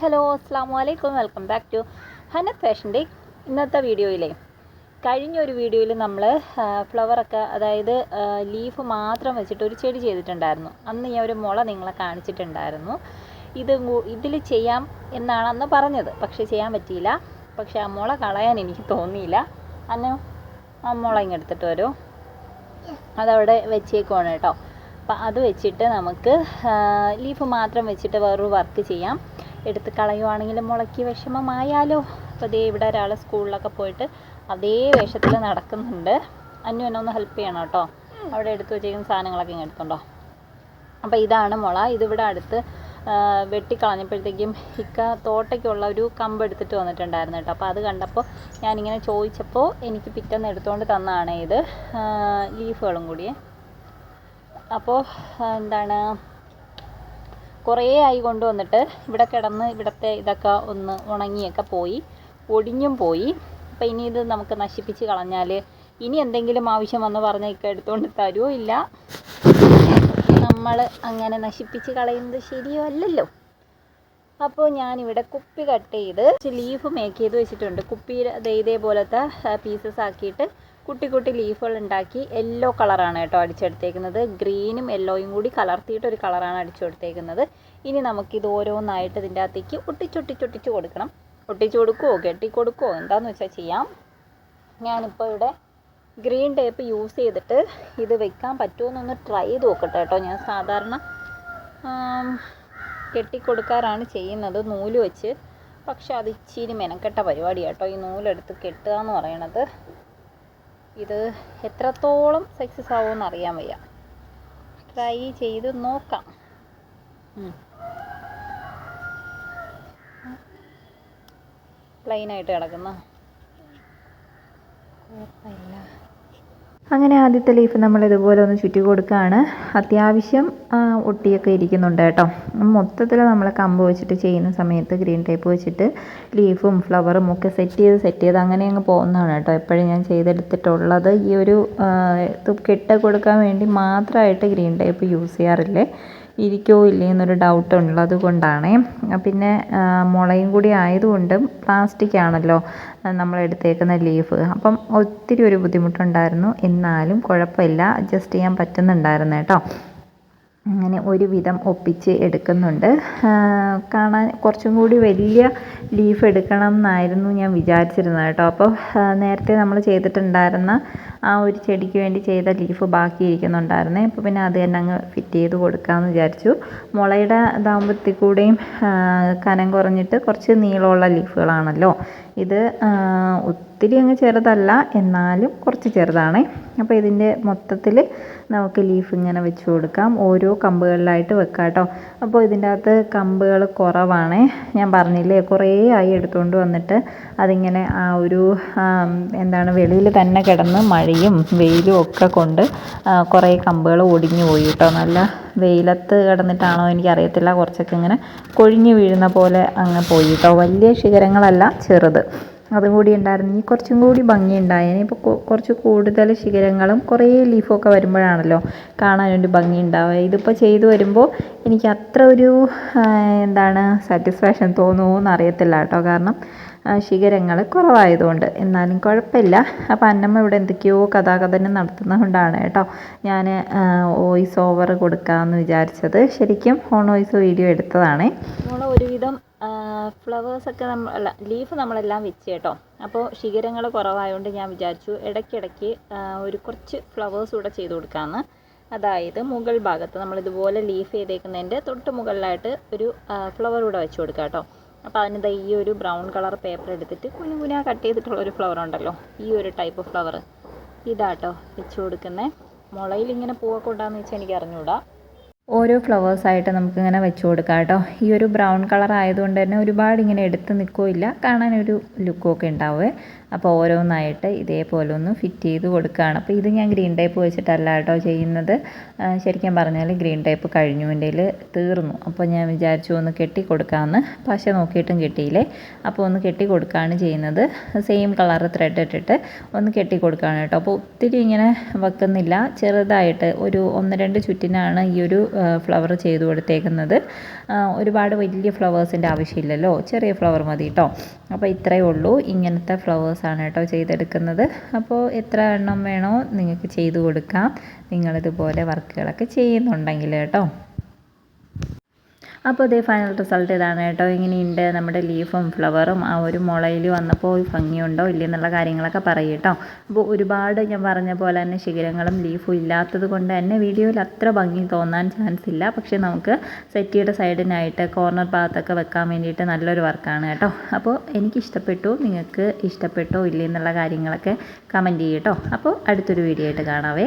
Hello അസ്സാം വലൈക്കും welcome back to Hana ഫാഷന്റെ ഇന്നത്തെ വീഡിയോയിലെ കഴിഞ്ഞ ഒരു വീഡിയോയിൽ നമ്മൾ ഫ്ലവറൊക്കെ അതായത് ലീഫ് മാത്രം വെച്ചിട്ട് ഒരു ചെടി ചെയ്തിട്ടുണ്ടായിരുന്നു. അന്ന് ഞാൻ ഒരു മുള നിങ്ങളെ കാണിച്ചിട്ടുണ്ടായിരുന്നു. ഇത് ഇതിൽ ചെയ്യാം എന്നാണ് അന്ന് പറഞ്ഞത്. പക്ഷേ ചെയ്യാൻ പറ്റിയില്ല. പക്ഷേ ആ മുള കളയാൻ എനിക്ക് തോന്നിയില്ല. അന്ന് ആ മുള ഇങ്ങെടുത്തിട്ട് വരൂ. അതവിടെ വെച്ചേക്കുവാണ് കേട്ടോ. അപ്പം അത് വെച്ചിട്ട് നമുക്ക് ലീഫ് മാത്രം വെച്ചിട്ട് വേറൊരു വർക്ക് ചെയ്യാം. എടുത്ത് കളയുവാണെങ്കിൽ മുളയ്ക്ക് വിഷമമായാലോ? അപ്പോൾ ദേ ഇവിടെ ഒരാൾ സ്കൂളിലൊക്കെ പോയിട്ട് അതേ വേഷത്തിൽ നടക്കുന്നുണ്ട്. അന്നു എന്നെ ഒന്ന് ഹെൽപ്പ് ചെയ്യണം കേട്ടോ. അവിടെ എടുത്തു വെച്ചേക്കുന്ന സാധനങ്ങളൊക്കെ ഇങ്ങ് എടുത്തോണ്ടോ? അപ്പോൾ ഇതാണ് മുള. ഇതിവിടെ അടുത്ത് വെട്ടിക്കളഞ്ഞപ്പോഴത്തേക്കും ഇക്ക തോട്ടയ്ക്കുള്ള ഒരു കമ്പ് എടുത്തിട്ട് വന്നിട്ടുണ്ടായിരുന്നു കേട്ടോ. അപ്പോൾ അത് കണ്ടപ്പോൾ ഞാനിങ്ങനെ ചോദിച്ചപ്പോൾ എനിക്ക് പിറ്റേന്ന് എടുത്തുകൊണ്ട് തന്നതാണ് ഇത്. ലീഫുകളും കൂടിയേ. അപ്പോൾ എന്താണ് കുറേ ആയി കൊണ്ടുവന്നിട്ട് ഇവിടെ കിടന്ന് ഇവിടുത്തെ ഇതൊക്കെ ഒന്ന് ഉണങ്ങിയൊക്കെ പോയി ഒടിഞ്ഞും പോയി. അപ്പം ഇനി ഇത് നമുക്ക് നശിപ്പിച്ച് കളഞ്ഞാൽ ഇനി എന്തെങ്കിലും ആവശ്യം വന്ന് പറഞ്ഞാൽ ഇക്ക എടുത്തുകൊണ്ട് തരുമോ ഇല്ല. നമ്മൾ അങ്ങനെ നശിപ്പിച്ച് കളയുന്നത് ശരിയോ അല്ലല്ലോ അപ്പോൾ ഞാനിവിടെ കുപ്പി കട്ട് ചെയ്ത് ലീഫ് മേക്ക് ചെയ്ത് വെച്ചിട്ടുണ്ട്. കുപ്പി ഇതേപോലത്തെ പീസസ് ആക്കിയിട്ട് കുട്ടി കുട്ടി ലീഫുകൾ ഉണ്ടാക്കി യെല്ലോ കളറാണ് കേട്ടോ അടിച്ചെടുത്തേക്കുന്നത്. ഗ്രീനും യെല്ലോയും കൂടി കലർത്തിയിട്ട് ഒരു കളറാണ് അടിച്ചു കൊടുത്തേക്കുന്നത് ഇനി നമുക്കിത് ഓരോന്നായിട്ട് ഇതിന്റെ അകത്തേക്ക് ഒട്ടിച്ചൊട്ടിച്ചൊട്ടിച്ച് കൊടുക്കണം. ഒട്ടിച്ചു കൊടുക്കുമോ കെട്ടി എന്താന്ന് വെച്ചാൽ ചെയ്യാം. ഞാനിപ്പോൾ ഇവിടെ ഗ്രീൻ ടേപ്പ് യൂസ് ചെയ്തിട്ട് ഇത് വെക്കാൻ പറ്റുമോ എന്നൊന്ന് ട്രൈ ചെയ്ത് നോക്കട്ടെ കേട്ടോ. ഞാൻ സാധാരണ കെട്ടിക്കൊടുക്കാറാണ് ചെയ്യുന്നത്. നൂൽ വെച്ച്. പക്ഷെ അത് ഇച്ചിരി മെനക്കെട്ട പരിപാടിയാണ് കേട്ടോ. ഈ നൂലെടുത്ത് കെട്ടുക എന്ന് പറയണത്. ഇത് എത്രത്തോളം സക്സസ് ആവുമെന്ന് അറിയാൻ വയ്യ. ട്രൈ ചെയ്ത് നോക്കാം. പ്ലെയിനായിട്ട് കിടക്കുന്ന. കുഴപ്പമില്ല അങ്ങനെ ആദ്യത്തെ ലീഫ് നമ്മൾ ഇതുപോലെ ഒന്ന് ചുറ്റി കൊടുക്കുകയാണ് അത്യാവശ്യം ഒട്ടിയൊക്കെ ഇരിക്കുന്നുണ്ട് കേട്ടോ. മൊത്തത്തിൽ നമ്മൾ കമ്പ് വെച്ചിട്ട് ചെയ്യുന്ന സമയത്ത് ഗ്രീൻ ടേപ്പ് വെച്ചിട്ട് ലീഫും ഫ്ലവറും ഒക്കെ സെറ്റ് ചെയ്ത് സെറ്റ് ചെയ്ത് അങ്ങനെ അങ്ങ് പോകുന്നതാണ് കേട്ടോ. എപ്പോഴും ഞാൻ ചെയ്തെടുത്തിട്ടുള്ളത്. ഈ ഒരു കെട്ട് കൊടുക്കാൻ വേണ്ടി മാത്രമായിട്ട് ഗ്രീൻ ടേപ്പ് യൂസ് ചെയ്യാറില്ലേ. ഇരിക്കോ ഇല്ലേ എന്നൊരു ഡൗട്ട് ഉള്ളത് കൊണ്ടാണേ പിന്നെ മുളയും കൂടി ആയതുകൊണ്ട് പ്ലാസ്റ്റിക് ആണല്ലോ നമ്മൾ എടുത്തേക്കുന്ന ലീഫ് അപ്പം ഒത്തിരി ഒരു ബുദ്ധിമുട്ടുണ്ടായിരുന്നു. എന്നാലും കുഴപ്പമില്ല. അഡ്ജസ്റ്റ് ചെയ്യാൻ പറ്റുന്നുണ്ടായിരുന്നു കേട്ടോ. അങ്ങനെ ഒരുവിധം ഒപ്പിച്ച് എടുക്കുന്നുണ്ട്. കാണാൻ കുറച്ചും കൂടി വലിയ ലീഫ് എടുക്കണം എന്നായിരുന്നു ഞാൻ വിചാരിച്ചിരുന്നത് കേട്ടോ. അപ്പോൾ നേരത്തെ നമ്മൾ ചെയ്തിട്ടുണ്ടായിരുന്ന ആ ഒരു ചെടിക്ക് വേണ്ടി ചെയ്ത ലീഫ് ബാക്കി ഇരിക്കുന്നുണ്ടായിരുന്നേ അപ്പോൾ പിന്നെ അത് തന്നെ അങ്ങ് ഫിറ്റ് ചെയ്ത് കൊടുക്കാമെന്ന് വിചാരിച്ചു. മുളയുടെ ഇതാകുമ്പോഴത്തേക്ക് കൂടെയും കനം കുറഞ്ഞിട്ട് കുറച്ച് നീളമുള്ള ലീഫുകളാണല്ലോ. ഇത് ഒത്തിരി അങ്ങ് ചെറുതല്ല എന്നാലും കുറച്ച് ചെറുതാണേ. അപ്പോൾ ഇതിന്റെ മൊത്തത്തിൽ നമുക്ക് ലീഫ് ഇങ്ങനെ വെച്ച് കൊടുക്കാം. ഓരോ കമ്പുകളിലായിട്ട് വെക്കാം കേട്ടോ അപ്പോൾ ഇതിന്റെ അകത്ത് കമ്പുകൾ കുറവാണ്. ഞാൻ പറഞ്ഞില്ലേ കുറേ ആയി എടുത്തുകൊണ്ട് വന്നിട്ട് അതിങ്ങനെ ആ ഒരു എന്താണ് വെളിയിൽ തന്നെ കിടന്ന് മഴയും വെയിലും ഒക്കെ കൊണ്ട് കുറേ കമ്പുകൾ ഒടിഞ്ഞു പോയി കേട്ടോ നല്ല വെയിലത്ത് കിടന്നിട്ടാണോ എനിക്കറിയത്തില്ല. കുറച്ചൊക്കെ ഇങ്ങനെ കൊഴിഞ്ഞു വീഴുന്ന പോലെ അങ്ങ് പോയി കേട്ടോ വലിയ ശിഖരങ്ങളല്ല ചെറുത്. അതും കൂടി ഉണ്ടായിരുന്നെങ്കിൽ കുറച്ചും കൂടി ഭംഗി ഉണ്ടായേനെ ഇപ്പോൾ കുറച്ച് കൂടുതൽ ശിഖരങ്ങളും കുറേ ലീഫൊക്കെ വരുമ്പോഴാണല്ലോ കാണാനൊരു ഭംഗി ഉണ്ടാവുക ഇതിപ്പോൾ ചെയ്തു വരുമ്പോൾ എനിക്ക് അത്ര ഒരു എന്താണ് സാറ്റിസ്ഫാക്ഷൻ തോന്നുമോ എന്നറിയത്തില്ല കേട്ടോ. കാരണം ശിഖരങ്ങൾ കുറവായതുകൊണ്ട്. എന്നാലും കുഴപ്പമില്ല. അപ്പോൾ അന്നമ്മ ഇവിടെ എന്തൊക്കെയോ കഥാകഥനം നടത്തുന്നതുകൊണ്ടാണ് കേട്ടോ ഞാൻ വോയിസ് ഓവർ കൊടുക്കാമെന്ന് വിചാരിച്ചത്. ശരിക്കും ഫോൺ വോയിസ് വീഡിയോ എടുത്തതാണ്. ഒരുവിധം ഫ്ലവേഴ്സൊക്കെ നമ്മൾ അല്ല ലീഫ് നമ്മളെല്ലാം വെച്ച് കേട്ടോ. അപ്പോൾ ശിഖരങ്ങൾ കുറവായതുകൊണ്ട് ഞാൻ വിചാരിച്ചു ഇടയ്ക്കിടയ്ക്ക് ഒരു കുറച്ച് ഫ്ലവേഴ്സ് കൂടെ ചെയ്ത് കൊടുക്കാമെന്ന് അതായത് മുകൾ ഭാഗത്ത് നമ്മൾ ഇതുപോലെ ലീഫ് ചെയ്തേക്കുന്നതിന്റെ തൊട്ട് മുകളിലായിട്ട് ഒരു ഫ്ലവർ കൂടെ വെച്ച് കൊടുക്കാം കേട്ടോ. അപ്പോൾ അതിന് ഈ ഒരു ബ്രൗൺ കളർ പേപ്പർ എടുത്തിട്ട് കുഞ്ഞു കുഞ്ഞാ കട്ട് ചെയ്തിട്ടുള്ള ഒരു ഫ്ലവർ ഉണ്ടല്ലോ. ഈ ഒരു ടൈപ്പ് ഫ്ലവർ ഇതാട്ടോ വെച്ച് കൊടുക്കുന്നത് മുളയിൽ ഇങ്ങനെ പൂവൊക്കെ ഉണ്ടാകുന്ന വെച്ചാൽ എനിക്ക് അറിഞ്ഞൂടാ. ഓരോ ഫ്ലവേഴ്സായിട്ട് നമുക്കിങ്ങനെ വെച്ച് കൊടുക്കാം കേട്ടോ ഈ ഒരു ബ്രൗൺ കളർ ആയതുകൊണ്ട് തന്നെ ഒരുപാട് ഇങ്ങനെ എടുത്ത് നിൽക്കുകയില്ല കാണാനൊരു ലുക്കും ഒക്കെ ഉണ്ടാവുമേ അപ്പോൾ ഓരോന്നായിട്ട് ഇതേപോലെ ഒന്ന് ഫിറ്റ് ചെയ്ത് കൊടുക്കുകയാണ്. അപ്പോൾ ഇത് ഞാൻ ഗ്രീൻ ടേപ്പ് വെച്ചിട്ടല്ല കേട്ടോ ചെയ്യുന്നത്. ശരിക്കും പറഞ്ഞാൽ ഗ്രീൻ ടേപ്പ് കഴിഞ്ഞു എന്റെ തീർന്നു. അപ്പോൾ ഞാൻ വിചാരിച്ചു ഒന്ന് കെട്ടി കൊടുക്കാമെന്ന് പക്ഷേ നോക്കിയിട്ടും കിട്ടിയില്ലേ? അപ്പോൾ ഒന്ന് കെട്ടി കൊടുക്കുകയാണ് ചെയ്യുന്നത്. സെയിം കളർ ത്രെഡ് ഇട്ടിട്ട് ഒന്ന് കെട്ടി കൊടുക്കുകയാണ് കേട്ടോ. അപ്പോൾ ഒത്തിരി ഇങ്ങനെ വെക്കുന്നില്ല. ചെറുതായിട്ട് ഒരു ഒന്ന് രണ്ട് ചുറ്റിനാണ് ഈ ഒരു ഫ്ലവർ ചെയ്ത് കൊടുത്തേക്കുന്നത്. ഒരുപാട് വലിയ ഫ്ലവേഴ്സിന്റെ ആവശ്യമില്ലല്ലോ. ചെറിയ ഫ്ലവർ മതി കേട്ടോ. അപ്പോൾ ഇത്രയേ ഉള്ളൂ. ഇങ്ങനത്തെ ഫ്ലവേഴ്സാണ് കേട്ടോ ചെയ്തെടുക്കുന്നത്. അപ്പോൾ എത്ര എണ്ണം വേണോ നിങ്ങൾക്ക് ചെയ്തു കൊടുക്കാം. നിങ്ങളിതുപോലെ വർക്കുകളൊക്കെ ചെയ്യുന്നുണ്ടെങ്കിൽ കേട്ടോ. അപ്പോൾ ഇതേ ഫൈനൽ റിസൾട്ട് ഇതാണ് കേട്ടോ. ഇങ്ങനെയുണ്ട് നമ്മുടെ ലീഫും ഫ്ലവറും ആ ഒരു മുളയിൽ വന്നപ്പോൾ ഭംഗിയുണ്ടോ ഇല്ലെന്നുള്ള കാര്യങ്ങളൊക്കെ പറയും കേട്ടോ. അപ്പോൾ ഒരുപാട് ഞാൻ പറഞ്ഞ പോലെ തന്നെ ശിഖരങ്ങളും ലീഫും ഇല്ലാത്തത് കൊണ്ട് തന്നെ വീഡിയോയിൽ അത്ര ഭംഗി തോന്നാൻ ചാൻസ് ഇല്ല. പക്ഷേ നമുക്ക് സെറ്റിയുടെ സൈഡിനായിട്ട് കോർണർ ഭാഗത്തൊക്കെ വെക്കാൻ വേണ്ടിയിട്ട് നല്ലൊരു വർക്കാണ് കേട്ടോ. അപ്പോൾ എനിക്ക് ഇഷ്ടപ്പെട്ടു നിങ്ങൾക്ക് ഇഷ്ടപ്പെട്ടോ ഇല്ലേ എന്നുള്ള കാര്യങ്ങളൊക്കെ കമന്റ് ചെയ്യട്ടോ അപ്പോൾ അടുത്തൊരു വീഡിയോ ആയിട്ട് കാണാവേ.